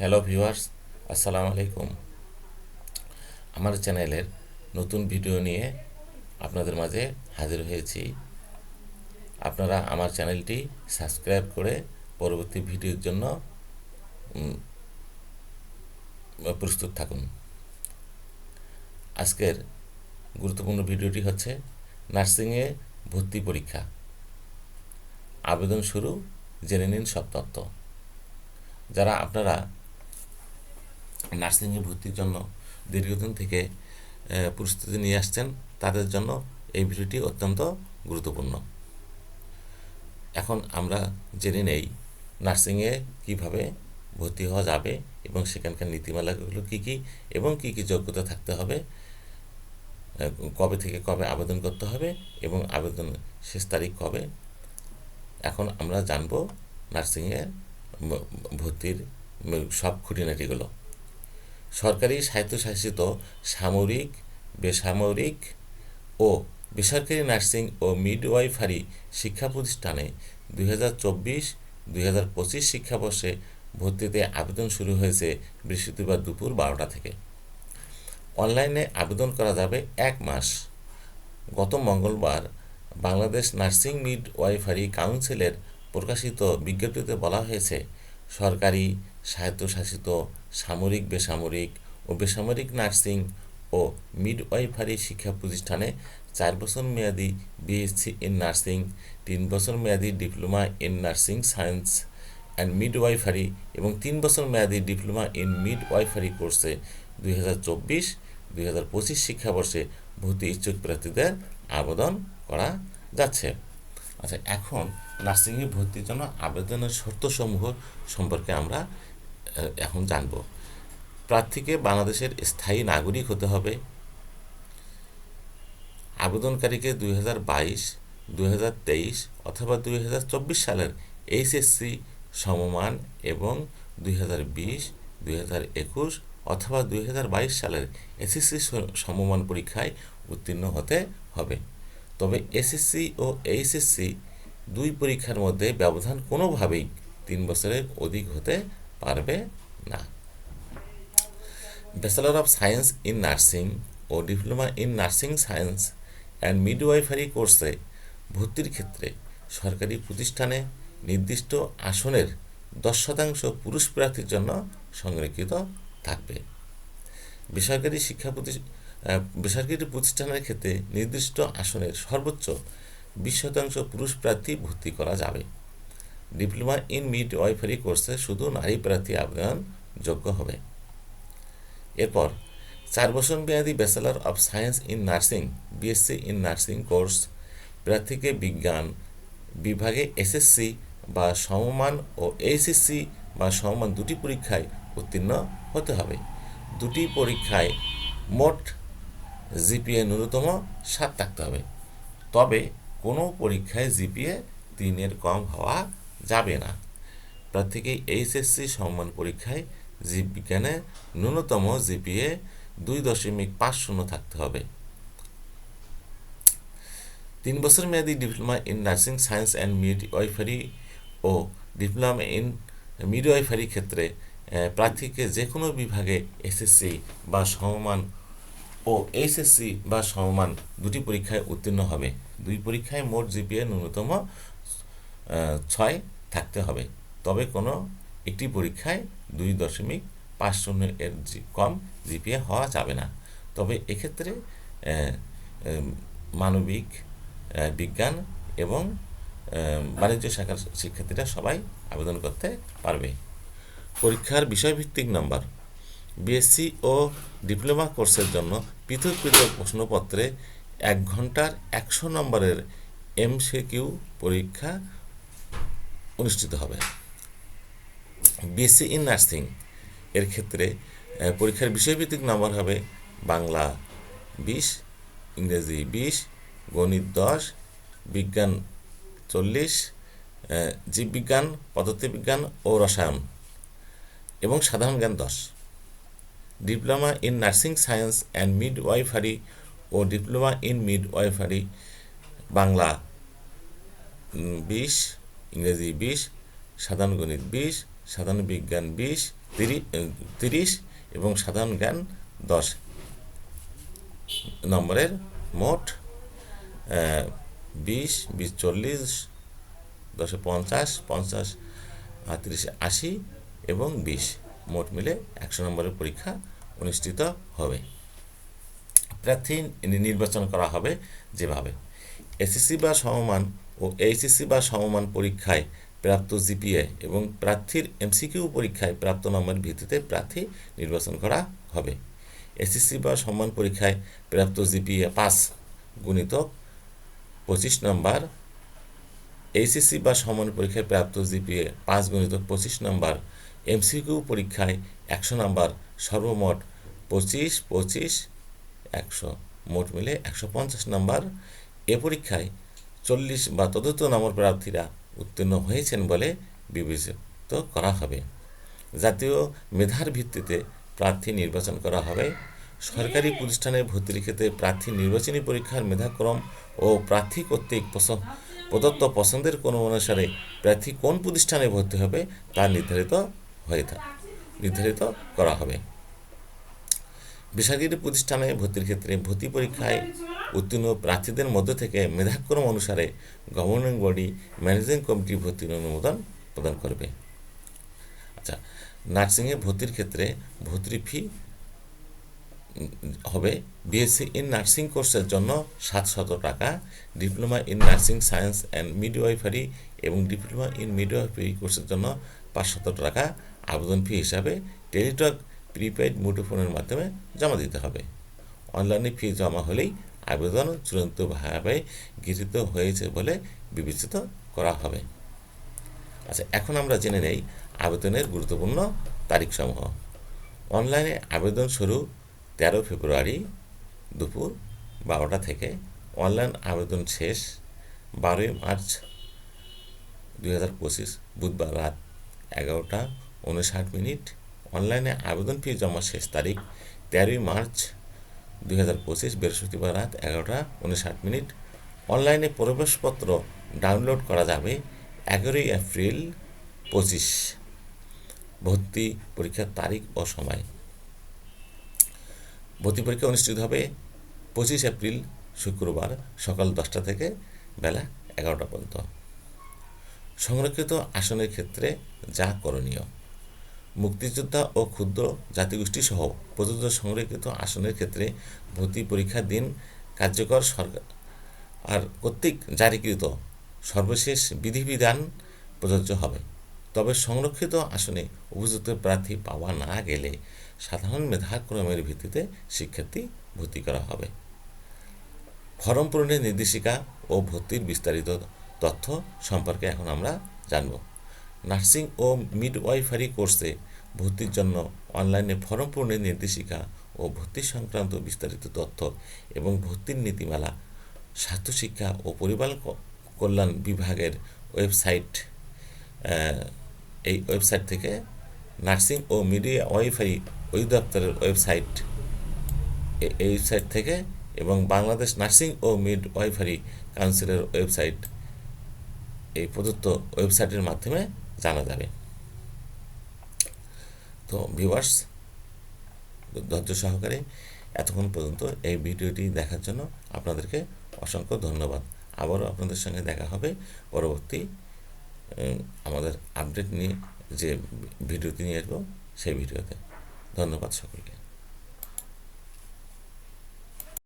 Hello viewers, আসসালামু আলাইকুম। আমার চ্যানেলের নতুন ভিডিও নিয়ে আপনাদের মাঝে হাজির হয়েছি। আপনারা আমার চ্যানেলটি সাবস্ক্রাইব করে পরবর্তী ভিডিওর জন্য প্রস্তুত থাকুন। আজকের গুরুত্বপূর্ণ ভিডিওটি হচ্ছে নার্সিংয়ে ভর্তি পরীক্ষা। আবেদন শুরু, জেনে নিন সব তত্ত্ব যারা আপনারা নার্সিংয়ে ভর্তির জন্য দীর্ঘদিন থেকে প্রস্তুতি নিয়ে আসছেন, তাদের জন্য এই ভিডিওটি অত্যন্ত গুরুত্বপূর্ণ। এখন আমরা জেনে নেই নার্সিংয়ে কীভাবে ভর্তি হওয়া যাবে এবং সেখানকার নীতিমালাগুলো কী কী এবং কী কী যোগ্যতা থাকতে হবে কবে থেকে কবে আবেদন করতে হবে এবং আবেদন শেষ তারিখ কবে। এখন আমরা জানব নার্সিংয়ে ভ- ভর্তির সব খুঁটিনাটিগুলো। সরকারি স্বায়ত্তশাসিত সামরিক, বেসামরিক ও বেসরকারি নার্সিং ও মিডওয়াইফারি শিক্ষা প্রতিষ্ঠানে দুই হাজার চব্বিশ, দুই হাজার পঁচিশ শিক্ষাবর্ষে ভর্তিতে আবেদন শুরু হয়েছে বৃহস্পতিবার দুপুর বারোটা থেকে। অনলাইনে আবেদন করা যাবে এক মাস। গত মঙ্গলবার বাংলাদেশ নার্সিং মিড ওয়াইফারি কাউন্সিলের প্রকাশিত বিজ্ঞপ্তিতে বলা হয়েছে, সরকারি স্বায়ত্তশাসিত সামরিক, বেসামরিক ও বেসামরিক নার্সিং ও মিডওয়াইফারি শিক্ষা প্রতিষ্ঠানে চার বছর মেয়াদি বিএসসি ইন নার্সিং তিন বছর মেয়াদি diploma in nursing science and midwifery এবং তিন বছর মেয়াদি ডিপ্লোমা ইন মিডওয়াইফারি কোর্সে দুই হাজার চব্বিশ, দুই হাজার পঁচিশ শিক্ষাবর্ষে ভর্তি ইচ্ছুক প্রার্থীদের আবেদন করা যাচ্ছে। আচ্ছা এখন নার্সিংয়ে ভর্তির জন্য আবেদনের শর্তসমূহ সম্পর্কে আমরা এখন জানব। প্রার্থীকে বাংলাদেশের স্থায়ী নাগরিক হতে হবে। আবেদনকারীকে দুই হাজার বাইশ, দুই হাজার তেইশ অথবা দুই হাজার চব্বিশ সালের এইচএসসি সমমান এবং দুই হাজার বিশ, দুই হাজার একুশ অথবা দুই হাজার বাইশ সালের এসএসসি সমমান পরীক্ষায় উত্তীর্ণ হতে হবে। তবে এসএসসি ও এইচএসসি দুই পরীক্ষার মধ্যে ব্যবধান কোনোভাবেই তিন বছরের অধিক হতে পারবে? না। Bachelor of science in nursing O diploma in nursing science and midwifery কোর্সে ভর্তির ক্ষেত্রে সরকারি প্রতিষ্ঠানে নির্দিষ্ট আসনের দশ শতাংশ পুরুষ প্রার্থীর জন্য সংরক্ষিত থাকবে। বেসরকারি শিক্ষা প্রতি বেসরকারি প্রতিষ্ঠানের ক্ষেত্রে নির্দিষ্ট আসনের সর্বোচ্চ বিশ শতাংশ পুরুষ প্রার্থী ভর্তি করা যাবে। ডিপ্লোমা ইন মিড ওয়াইফারি কোর্সে শুধু নারী প্রার্থী আবেদন যোগ্য হবে। এরপর, চার বছর মেয়াদী bachelor of science in nursing BSc in nursing course, প্রার্থীকে বিজ্ঞান বিভাগে এসএসসি বা সমমান ও এইচএসসি বা সমমান দুটি পরীক্ষায় উত্তীর্ণ হতে হবে। দুটি পরীক্ষায় মোট জিপিএ ন্যূনতম সাত থাকতে হবে। তবে কোনো পরীক্ষায় জিপিএ তিনের কম হওয়া যাবে না। প্রার্থীকে এইচএসসি সম্মান পরীক্ষায় জীববিজ্ঞানে ন্যূনতম জিপিএ দুই দশমিক পাঁচ শূন্য থাকতে হবে। তিন বছর মেয়াদী diploma in nursing science and midwifery O diploma in midwifery ক্ষেত্রে আহ, প্রার্থীকে যে কোনো বিভাগে এসএসসি বা সমমান ও এইচএসসি বা সমমান দুটি পরীক্ষায় উত্তীর্ণ হবে। দুই পরীক্ষায় মোট জিপিএ ন্যূনতম ছয় থাকতে হবে। তবে কোনো একটি পরীক্ষায় দুই দশমিক পাঁচ শূন্য এর কম জিপিএ হওয়া যাবে না। তবে এক্ষেত্রে মানবিক বিজ্ঞান এবং বাণিজ্য শাখার শিক্ষার্থীরা সবাই আবেদন করতে পারবে। পরীক্ষার বিষয়ভিত্তিক নম্বর। বিএসসি ও ডিপ্লোমা কোর্সের জন্য পৃথক পৃথক প্রশ্নপত্রে এক ঘণ্টার একশো নম্বরের এমসিকিউ পরীক্ষা অনুষ্ঠিত হবে। বিএসসি ইন নার্সিং এর ক্ষেত্রে পরীক্ষার বিষয়ভিত্তিক নম্বর হবে বাংলা বিশ, ইংরেজি বিশ, গণিত দশ, বিজ্ঞান চল্লিশ জীববিজ্ঞান, পদার্থবিজ্ঞান ও রসায়ন এবং সাধারণ জ্ঞান দশ। Diploma in nursing science and midwifery O diploma in midwifery Bangla বিশ ইংরেজি বিশ, সাধারণ গণিত বিশ, সাধারণ বিজ্ঞান বিশ তিরিশ এবং সাধারণ জ্ঞান দশ। নম্বরের মোট বিশ বিশ চল্লিশ, দশে পঞ্চাশ পঞ্চাশ তিরিশে আশি এবং বিশ। মোট মিলে একশো নম্বরের পরীক্ষা অনুষ্ঠিত হবে। প্রার্থী নির্বাচন করা হবে যেভাবে। এসএসসি বা সমমান ও এইচএসসি বা সমমান পরীক্ষায় প্রাপ্ত জিপিএ এবং প্রার্থীর এমসিকিউ পরীক্ষায় প্রাপ্ত নম্বরের ভিত্তিতে প্রার্থী নির্বাচন করা হবে। এসএসসি বা সম্মান পরীক্ষায় প্রাপ্ত জিপিএ পাস গুণিতক পঁচিশ নম্বর এইচএসসি বা সমান পরীক্ষায় প্রাপ্ত জিপিএ পাঁচ গণিতক পঁচিশ নম্বর এমসিকিউ পরীক্ষায় একশো নম্বর, সর্বমোট পঁচিশ পঁচিশ, একশো, মোট মিলে একশো পঞ্চাশ নম্বর এ পরীক্ষায় চল্লিশ বা তদুত্তর নম্বর প্রার্থীরা উত্তীর্ণ হয়েছেন বলে বিবেচিত করা হবে। জাতীয় মেধার ভিত্তিতে প্রার্থী নির্বাচন করা হবে। সরকারি প্রতিষ্ঠানে ভর্তির ক্ষেত্রে প্রার্থী নির্বাচনী পরীক্ষার মেধাক্রম ও প্রার্থী কর্তৃক প্রদত্ত পছন্দের কোনো অনুসারে প্রার্থী কোন প্রতিষ্ঠানে ভর্তি হবে তা নির্ধারিত হয়ে নির্ধারিত করা হবে। বেসরকারি প্রতিষ্ঠানে ভর্তির ক্ষেত্রে ভর্তি পরীক্ষায় উত্তীর্ণ প্রার্থীদের মধ্য থেকে মেধাক্রম অনুসারে গভর্নিং বডি ম্যানেজিং কমিটি ভর্তির অনুমোদন প্রদান করবে। আচ্ছা নার্সিংয়ে ভর্তির ক্ষেত্রে ভর্তির ফি হবে বিএসসি ইন নার্সিং কোর্সের জন্য সাতশত টাকা diploma in nursing science and midwifery এবং ডিপ্লোমা ইন মিডওয়াইফারি কোর্সের জন্য পাঁচশত টাকা আবেদন ফি হিসাবে টেলিটক প্রিপেড মুঠোফোনের মাধ্যমে জমা দিতে হবে। অনলাইনে ফি জমা হলেই আবেদন চূড়ান্তভাবে গৃহীত হয়েছে বলে বিবেচিত করা হবে। আচ্ছা এখন আমরা জেনে নেই আবেদনের গুরুত্বপূর্ণ তারিখসমূহ। অনলাইনে আবেদন শুরু তেরো ফেব্রুয়ারি দুপুর বারোটা থেকে। অনলাইন আবেদন শেষ বারোই মার্চ দুই হাজার পঁচিশ, বুধবার রাত এগারোটা উনষাট মিনিট। অনলাইনে আবেদন ফি জমা শেষ তারিখ তেরোই মার্চ দুই হাজার পঁচিশ বৃহস্পতিবার রাত এগারোটা উনষাট মিনিট। অনলাইনে প্রবেশপত্র ডাউনলোড করা যাবে এগারোই এপ্রিল পঁচিশ। ভর্তি পরীক্ষার তারিখ ও সময়। ভর্তি পরীক্ষা অনুষ্ঠিত হবে পঁচিশ এপ্রিল শুক্রবার সকাল দশটা থেকে বেলা এগারোটা পর্যন্ত। সংরক্ষিত আসনের ক্ষেত্রে যা করণীয়। মুক্তিযোদ্ধা ও ক্ষুদ্র জাতিগোষ্ঠী সহ প্রযোজ্য সংরক্ষিত আসনের ক্ষেত্রে ভর্তি পরীক্ষার দিন কার্যকর সরকার আর কর্তৃক জারিকৃত সর্বশেষ বিধিবিধান প্রযোজ্য হবে। তবে সংরক্ষিত আসনে উপযুক্ত প্রার্থী পাওয়া না গেলে সাধারণ মেধাক্রমের ভিত্তিতে শিক্ষার্থী ভর্তি করা হবে। ফরম পূরণের নির্দেশিকা ও ভর্তির বিস্তারিত তথ্য সম্পর্কে এখন আমরা জানব। নার্সিং ও মিডওয়াইফারি কোর্সে ভর্তির জন্য অনলাইনে ফর্ম পূরণের নির্দেশিকা ও ভর্তি সংক্রান্ত বিস্তারিত তথ্য এবং ভর্তির নীতিমালা, স্বাস্থ্যশিক্ষা ও পরিবার কল্যাণ বিভাগের ওয়েবসাইট এই ওয়েবসাইট থেকে নার্সিং ও মিডিয়া ওয়াইফাই অধিদপ্তরের ওয়েবসাইট এই ওয়েবসাইট থেকে এবং বাংলাদেশ নার্সিং ও মিড ওয়াইফারি কাউন্সিলের ওয়েবসাইট, এই প্রদত্ত ওয়েবসাইটের মাধ্যমে জানা যাবে। তো ভিউয়ার্স ধৈর্য সহকারে এতক্ষণ পর্যন্ত এই ভিডিওটি দেখার জন্য আপনাদেরকে অসংখ্য ধন্যবাদ। আবারও আপনাদের সঙ্গে দেখা হবে পরবর্তী আমাদের আপডেট নিয়ে যে ভিডিওটি নিয়ে আসব সেই ভিডিওতে। ধন্যবাদ সকলকে।